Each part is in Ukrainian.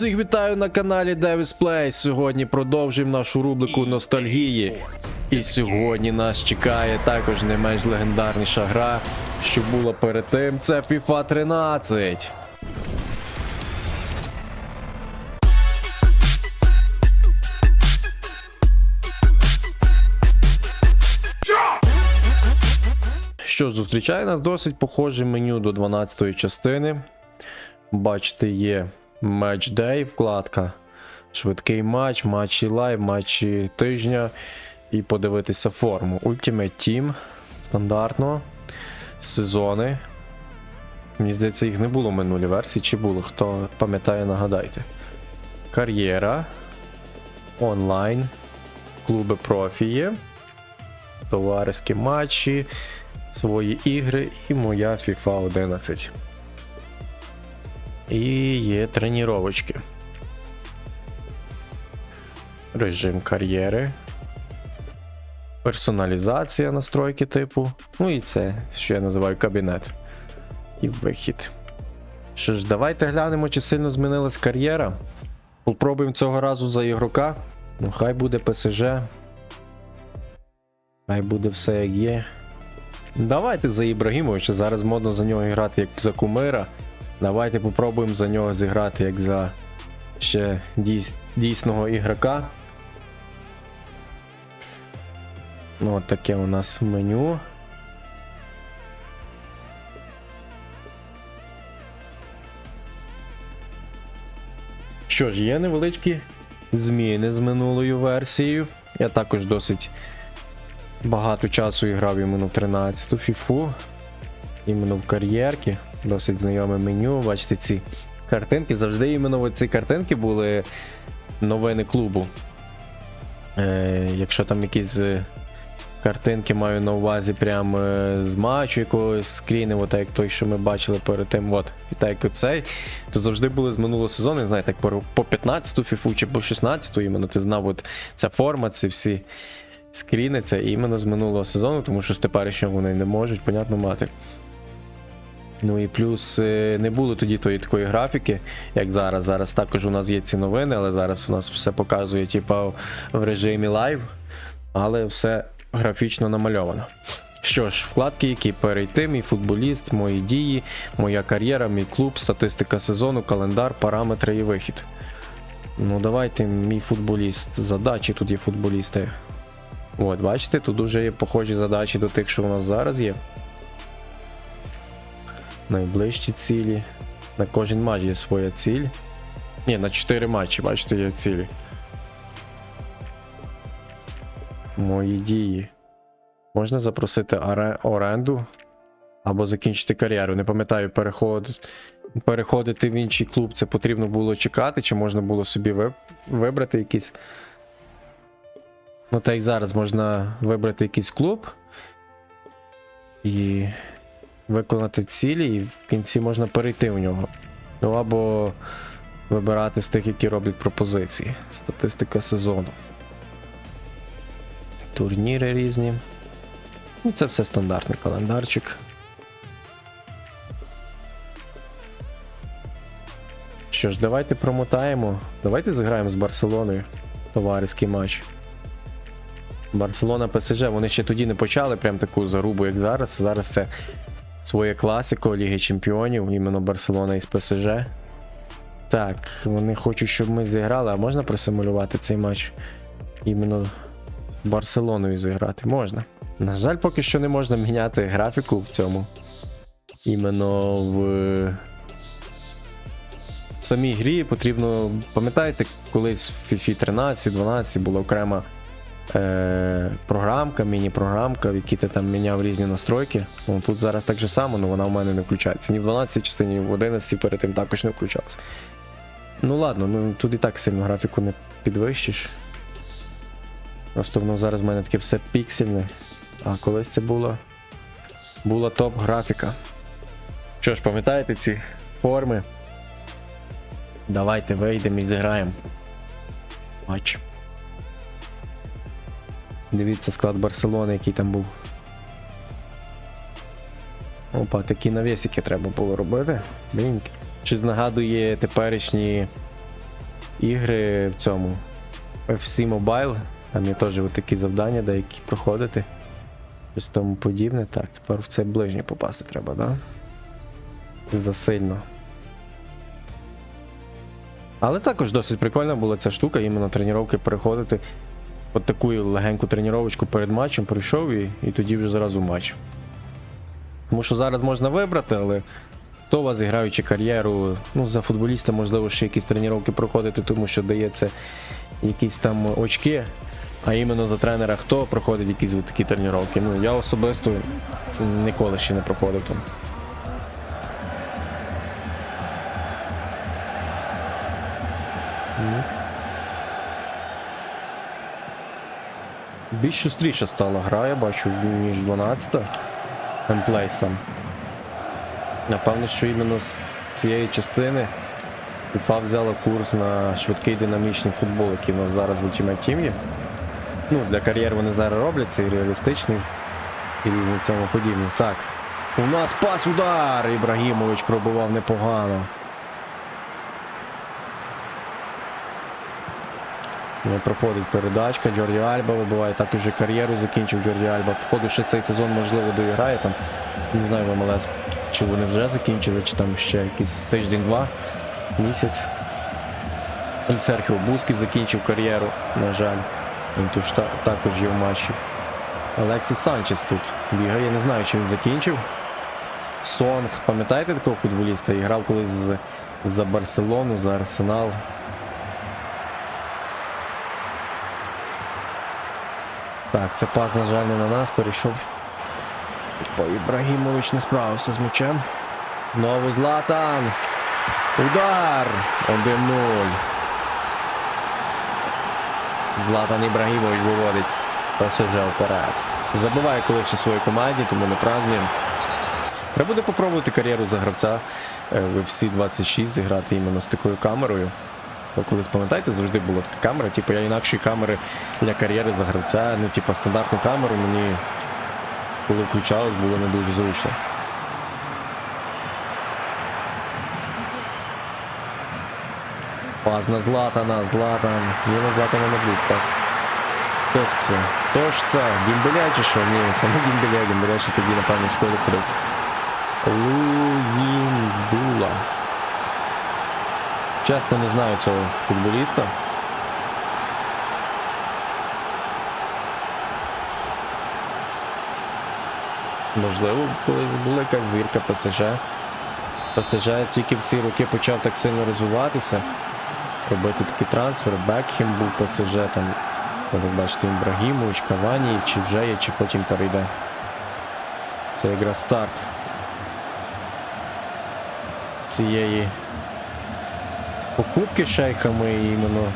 Всіх вітаю на каналі Davis Play. Сьогодні продовжуємо нашу рубрику ностальгії. І сьогодні нас чекає також не менш легендарніша гра, що була перед тим. Це FIFA 13. Що зустрічає нас досить похоже меню до 12-ї частини. Бачите, є Day вкладка. Швидкий матч, матчі лайв, матчі тижня. І подивитися форму. Ultimate Team стандартно. Сезони. Мені здається, їх не було в минулій версії, чи було? Хто пам'ятає, нагадайте. Кар'єра. Онлайн. Клуби профі є. Товариські матчі. Свої ігри і моя FIFA 11. І є тренувачки. Режим кар'єри. Персоналізація настройки типу. Ну і це, що я називаю кабінет. І вихід. Що ж, давайте глянемо, чи сильно змінилась кар'єра. Попробуємо цього разу за ігрока. Ну, хай буде ПСЖ. Хай буде все як є. Давайте за Ібрагімовича. Зараз модно за нього грати як за кумира. Давайте попробуємо за нього зіграти як за ще дійс, дійсного ігрока. Ну, от таке у нас меню. Що ж, є невеличкі зміни з минулою версією. Я також досить багато часу грав іменно в 13-ту фіфу. Іменно в кар'єрки. Досить знайоме меню. Бачите, ці картинки. Завжди іменно ці картинки були новини клубу. Е, Якщо там якісь е, картинки маю на увазі прямо е, з матчу якогось скріни, от як той, що ми бачили перед тим, от, і так як оцей, то завжди були з минулого сезону, не знаю, так по 15-ту фіфу чи по 16-ту, іменно ти знав, от ця форма, ці всі скріни, це іменно з минулого сезону, тому що з теперішнього вони не можуть, понятно, мати. Ну і плюс е, не було тоді тої такої графіки, як зараз. Зараз також у нас є ці новини, але зараз у нас все показує, типа, в режимі лайв, але все графічно намальовано. Що ж, вкладки, які перейти, мій футболіст, мої дії, моя кар'єра, мій клуб, статистика сезону, календар, параметри і вихід. Ну, давайте, мій футболіст. Задачі тут є футболісти. От, бачите, тут дуже є похожі задачі до тих, що у нас зараз є. Найближчі цілі. На кожен матч є своя ціль. Ні, на 4 матчі, бачите, є цілі. Мої дії. Можна запросити оренду або закінчити кар'єру. Не пам'ятаю, переход... переходити в інший клуб це потрібно було чекати, чи можна було собі вибрати якийсь. Ну, так як зараз можна вибрати якийсь клуб і виконати цілі, і в кінці можна перейти в нього. Ну або вибирати з тих, які роблять пропозиції. Статистика сезону. Турніри різні. Ну, це все стандартний календарчик. Що ж, давайте промотаємо. Давайте зіграємо з Барселоною. Товариський матч. Барселона ПСЖ, вони ще тоді не почали прям таку зарубу, як зараз. Зараз це своє класико Ліги Чемпіонів, іменно Барселона із ПСЖ. Так, вони хочуть, щоб ми зіграли, а можна просимулювати цей матч? Іменно Барселоною зіграти можна. На жаль, поки що не можна міняти графіку в цьому. Іменно в самій грі потрібно. Пам'ятаєте, колись в FIFA 13-12 була окрема е, програмка, міні-програмка, в якій ти там міняв різні настройки. Ну, тут зараз так же само, але вона в мене не включається. Ні в 12 частині, ні в 11 перед тим також не включалась. Ну ладно, ну тут і так сильно графіку не підвищиш. Просто воно зараз в мене таке все піксельне. А колись це була, була топ-графіка. Що ж, пам'ятаєте ці форми? Давайте вийдемо і зіграємо. Матч. Дивіться склад Барселони, який там був. Опа, такі навісики треба було робити. Блін. Щось нагадує теперішні ігри в цьому FC Mobile. Там є теж такі завдання, деякі проходити. Щось тому подібне. Так, тепер в цей ближній попасти треба, да? Засильно. Але також досить прикольна була ця штука, іменно тренування переходити. От таку легеньку тренувачку перед матчем прийшов і, і тоді вже зразу матч. Тому що зараз можна вибрати, але хто у вас граючи кар'єру, ну за футболіста, можливо, ще якісь тренування проходити, тому що дається якісь там очки. А іменно за тренера хто проходить якісь такі тренування. Ну, я особисто ніколи ще не проходив там. Ну. Більш шустріша стала гра, я бачу, ніж 12 темплейсом. Напевно, що іменно з цієї частини FIFA взяла курс на швидкий динамічний футбол, який у нас зараз в Ultimate Team є. Ну, для кар'єр вони зараз роблять, цей реалістичний і різні цьому подібні. Так. У нас пас удар! Ібрагімович пробував непогано. Не проходить передачка, Джорді Альба вибиває, так вже кар'єру закінчив Джорді Альба. Походу, ще цей сезон можливо доіграє там. Не знаю в МЛС, чи вони вже закінчили, чи там ще якийсь тиждень-два, місяць. І Серхіо Бускіт закінчив кар'єру, на жаль. Він тут та- також є в матчі. Алексіс Санчес тут бігає, я не знаю, чи він закінчив. Сонг, пам'ятаєте такого футболіста? І грав колись за Барселону, за Арсенал. Так, це пас, на жаль, не на нас перейшов. Бо Ібрагімович не справився з м'ячем. Знову Златан. Удар! 1-0. Златан Ібрагімович виводить ПСЖ вперед. Забиває колись своїй команді, тому не празднуємо. Треба буде попробувати кар'єру за гравця е, в FC 26 зіграти іменно з такою камерою. Бо колись пам'ятаєте, завжди була така камера. Типу я інакшої камери для кар'єри за гравця. Ну, типу, стандартну камеру мені, коли включалось, було не дуже зручно. Пас на Златана, Златан. Ні, на Златана не буде пас. Хто ж це? Хто ж це? Дімбеля чи що? Ні, це не Дімбеля, Дімбеля ще тоді, напевно, в школу ходив. Луїндула. Чесно, не знаю цього футболіста. Можливо, колись була якась зірка ПСЖ. ПСЖ тільки в ці роки почав так сильно розвиватися, робити такі трансфери. Бекхем був ПСЖ, там, як бачите, Ібрагімович, Кавані, чи вже є, чи потім перейде. Це якраз старт цієї покупки шейхами і іменно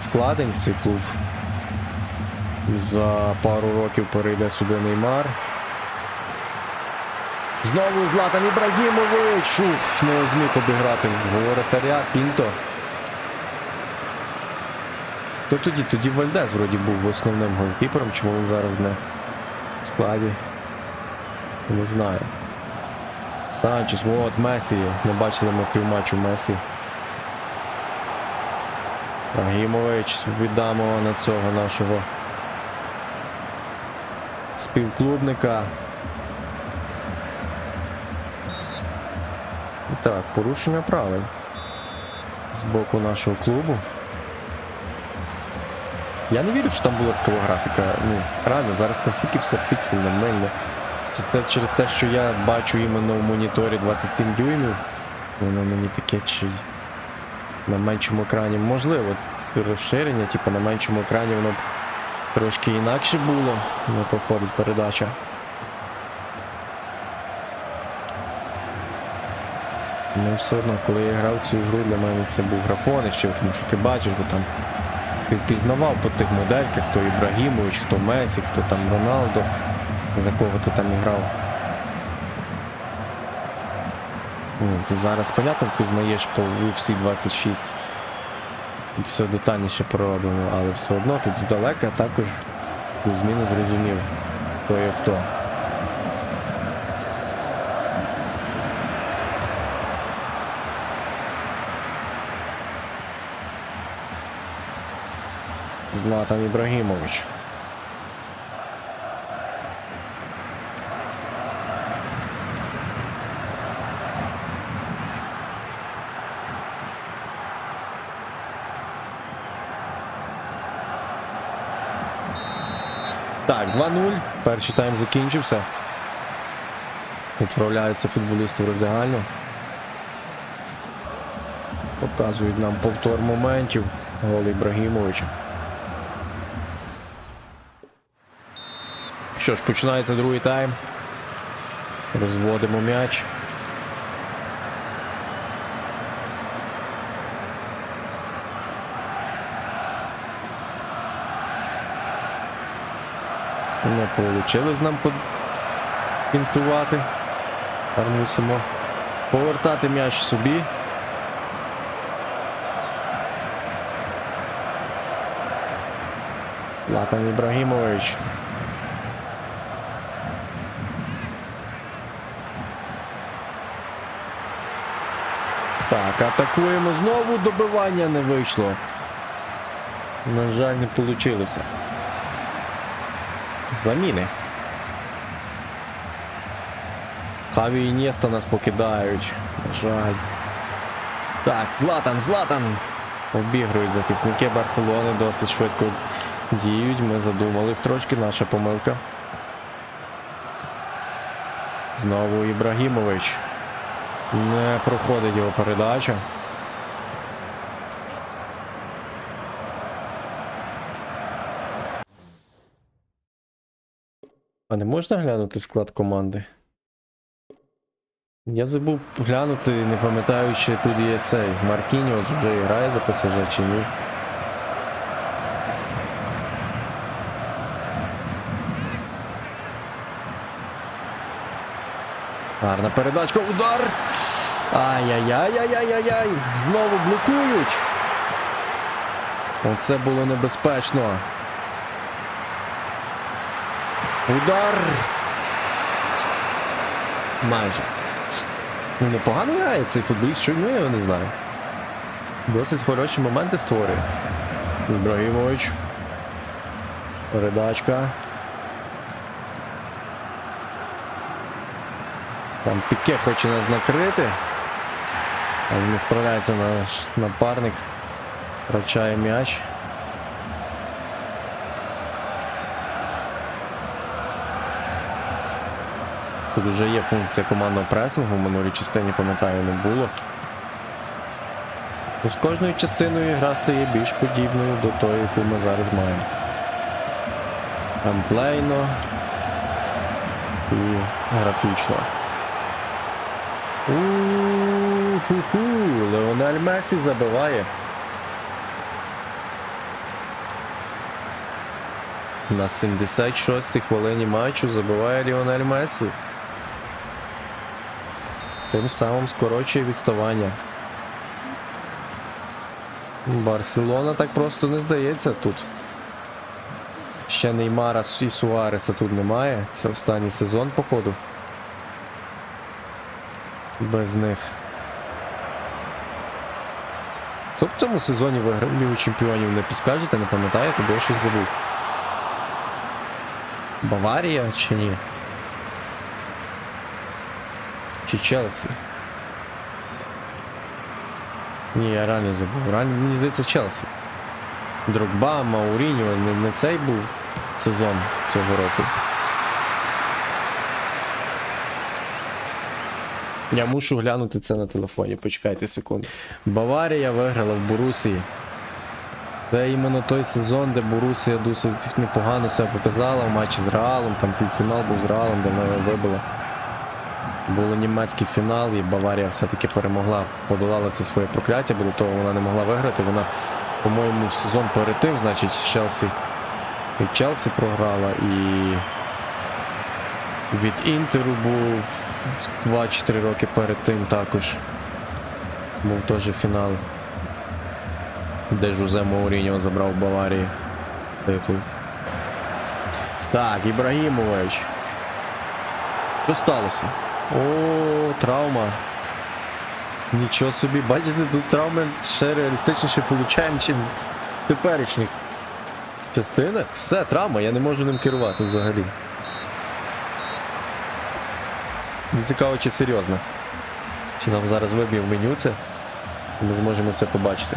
вкладень в цей клуб. За пару років перейде сюди Неймар. Знову Златан Ібрагімович. Ух, не зміг обіграти воротаря Пінто. Хто тоді? Тоді Вальдес вроді був основним голкіпером, чому він зараз не в складі. Не знаю. Санчес, от Месі. Не бачили ми півматчу Месі. Рагімович віддамо на цього нашого співклубника. Так, порушення правил з боку нашого клубу. Я не вірю, що там була така графіка. Ну, реально, зараз настільки все піксельне, мильне. Чи це через те, що я бачу іменно в моніторі 27 дюймів? Воно мені таке чи на меншому екрані. Можливо, це розширення, типу на меншому екрані воно б трошки інакше було, не проходить передача. Ну все одно, коли я грав цю ігру, для мене це був графонище, тому що ти бачиш, бо там ти впізнавав по тих модельках, хто Ібрагімович, хто Месі, хто там Роналдо, за кого ти там грав. Ну, ти Зараз, понятно, пізнаєш по UFC 26. Тут все детальніше проробимо, але все одно тут здалека також плюс-мінус зрозумів, хто є хто. Златан Ібрагімович. Так, 2-0. Перший тайм закінчився. Відправляються футболісти в роздягальну. Показують нам повтор моментів. Гол Ібрагімовича. Що ж, починається другий тайм. Розводимо м'яч. Не вийшло нам підпінтувати. Тепер мусимо повертати м'яч собі. Златан Ібрагімович. Так, атакуємо знову добивання не вийшло. На жаль, не вийшло. Заміни. Хаві і Нєста нас покидають. На жаль. Так, Златан, Златан! Обігрують захисники Барселони, досить швидко діють. Ми задумали строчки, наша помилка. Знову Ібрагімович. Не проходить його передача. Не можна глянути склад команди? Я забув глянути, не пам'ятаю, чи тут є цей Маркініос вже грає за ПСЖ чи ні. Гарна передачка, удар! Ай-яй-яй-яй-яй-яй! Знову блокують! Оце було небезпечно. Удар! Майже. Ну, непогано грає цей футболіст, що ну, я його не знаю. Досить хороші моменти створює. Ібрагімович. Передачка. Там Піке хоче нас накрити. Але не справляється наш напарник. Втрачає м'яч. Тут вже є функція командного пресингу, в минулій частині, пам'ятаю, не було. Ну, з кожною частиною гра стає більш подібною до тої, яку ми зараз маємо. Емплейно і графічно. У-ху-ху, Леонель Месі забиває. На 76-й хвилині матчу забиває Ліонель Месі. Тим самим скорочує відставання. Барселона так просто не здається тут. Ще Неймара і Суареса тут немає. Це останній сезон, походу. Без них. Хто в цьому сезоні виграв Лігу Чемпіонів? Не підскажете, не пам'ятаєте, бо я щось забув. Баварія чи ні? Чи Челсі? Ні, я реально забув. Реально, мені здається, Челсі. Дрогба, Мауріньо, не, не цей був сезон цього року. Я мушу глянути це на телефоні, почекайте секунду. Баварія виграла в Борусії. Це іменно той сезон, де Борусія досить непогано себе показала в матчі з Реалом, там півфінал був з Реалом, де вона його вибила. Був німецький фінал, і Баварія все-таки перемогла, подолала це своє прокляття, бо до того вона не могла виграти. Вона, по-моєму, в сезон перед тим, значить, Челсі і Челсі програла, і від Інтеру був 2-4 роки перед тим також. Був теж фінал, де Жузе Мауріньо забрав Баварії титул. Так, Ібрагімович. Що сталося? О, травма. Нічого собі, бачите, тут травми ще реалістичніше получаємо, чим в теперішніх Частинах? Все, травма, я не можу ним керувати взагалі. Не цікаво, чи серйозно. Чи нам зараз виб'є в меню це? Ми зможемо це побачити.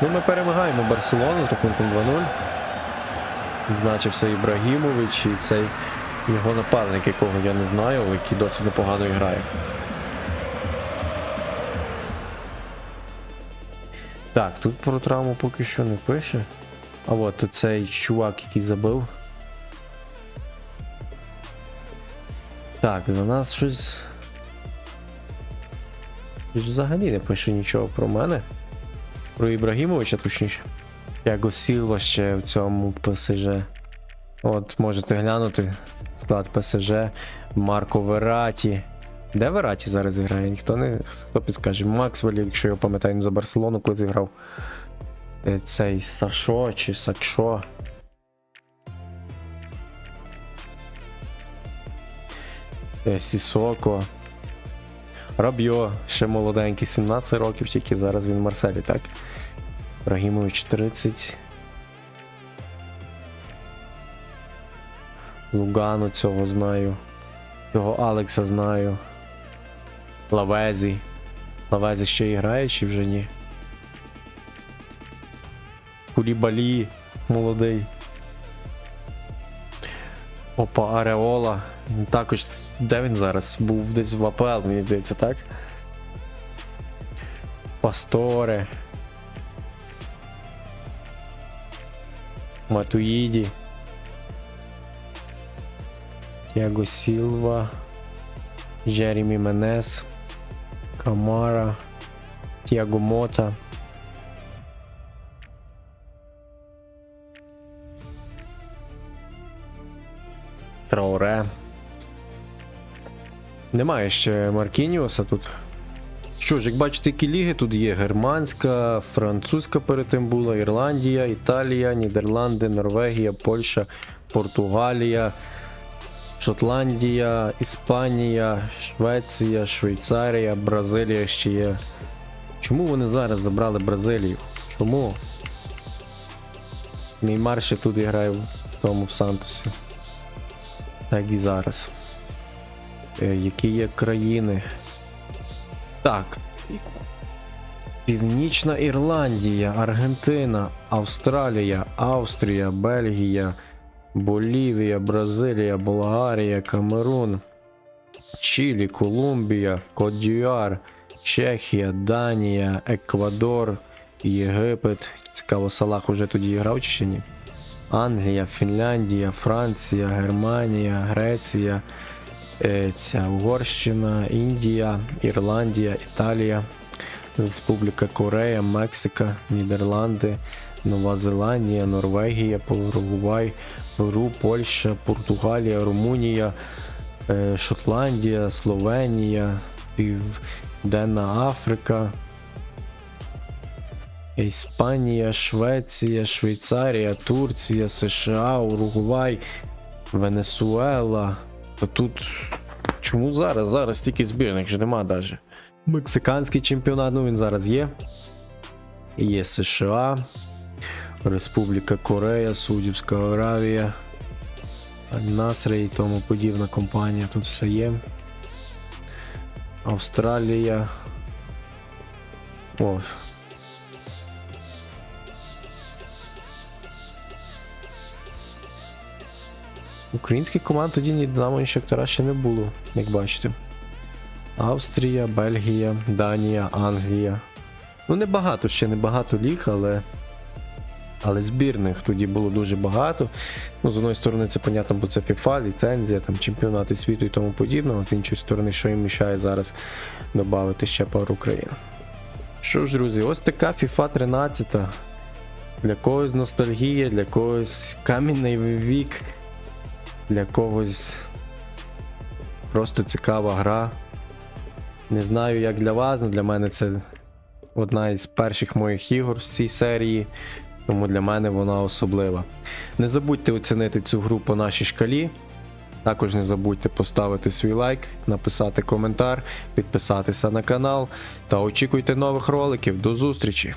Ну, ми перемагаємо Барселону з рахунком 2-0. Відзначився Ібрагімович і цей його напарник, якого я не знаю, але який досить непогано грає. Так, тут про травму поки що не пише. А от цей чувак, який забив. Так, на нас щось Взагалі не пише нічого про мене. Про Ібрагімовича, точніше. Яго Сілва ще в цьому в ПСЖ. От, можете глянути. Склад ПСЖ. Марко Вераті. Де Вераті зараз грає? Ніхто не. Хто підскаже? Максвель, якщо пам'ятаю, він за Барселону коли зіграв. Е, Цей Сашо чи Сакшо. Е, Сісоко. Рабьо, ще молоденький, 17 років, тільки зараз він в Марселі, так? Рагімович 30. Лугану цього знаю. Цього Алекса знаю. Лавезі. Лавезі ще і грає, чи вже ні? Кулібалі молодий. Опа, Ареола. Також де він зараз? Був десь в АПЛ, мені здається, так? Пасторе. Матуїді. Тяго Сілва. Джеремі Менес. Камара. Тяго Мота. Трауре. Немає ще Маркініуса тут. Що ж, як бачите, які ліги тут є: германська, французька перед тим була, Ірландія, Італія, Нідерланди, Норвегія, Польща, Португалія, Шотландія, Іспанія, Швеція, Швейцарія, Бразилія ще є. Чому вони зараз забрали Бразилію? Чому? Неймар ще тут грає в тому в Сантосі. Так і зараз. Е, які є країни? Так. Північна Ірландія, Аргентина, Австралія, Австрія, Бельгія, Болівія, Бразилія, Болгарія, Камерун, Чилі, Колумбія, Кодюар, Чехія, Данія, Еквадор, Єгипет. Цікаво, Салах уже тоді грав чи ще ні? Англія, Фінляндія, Франція, Германія, Греція, е, ця Угорщина, Індія, Ірландія, Італія, Республіка Корея, Мексика, Нідерланди, Нова Зеландія, Норвегія, Уругвай, Перу, Польща, Португалія, Румунія, е, Шотландія, Словенія, Південна Африка. Іспанія, Швеція, Швейцарія, Турція, США, Уругвай, Венесуела. Та тут. Чому зараз? Зараз тільки збірних ж нема навіть. Мексиканський чемпіонат, ну він зараз є. Є США, Республіка Корея, Судівська Аравія, Насри і тому подібна компанія. Тут все є. Австралія. О, Українських команд тоді ні Динамо, ні Шахтара ще не було, як бачите. Австрія, Бельгія, Данія, Англія. Ну, небагато, ще небагато ліг, але. Але збірних тоді було дуже багато. Ну, з одної сторони, це понятно, бо це FIFA, ліцензія, там, чемпіонати світу і тому подібне, а з іншої сторони, що їм мішає зараз додати ще пару країн. Що ж, друзі, ось така FIFA 13. Для когось ностальгія, для когось камінний вік для когось просто цікава гра. Не знаю, як для вас, але для мене це одна із перших моїх ігор з цій серії, тому для мене вона особлива. Не забудьте оцінити цю гру по нашій шкалі. Також не забудьте поставити свій лайк, написати коментар, підписатися на канал та очікуйте нових роликів. До зустрічі!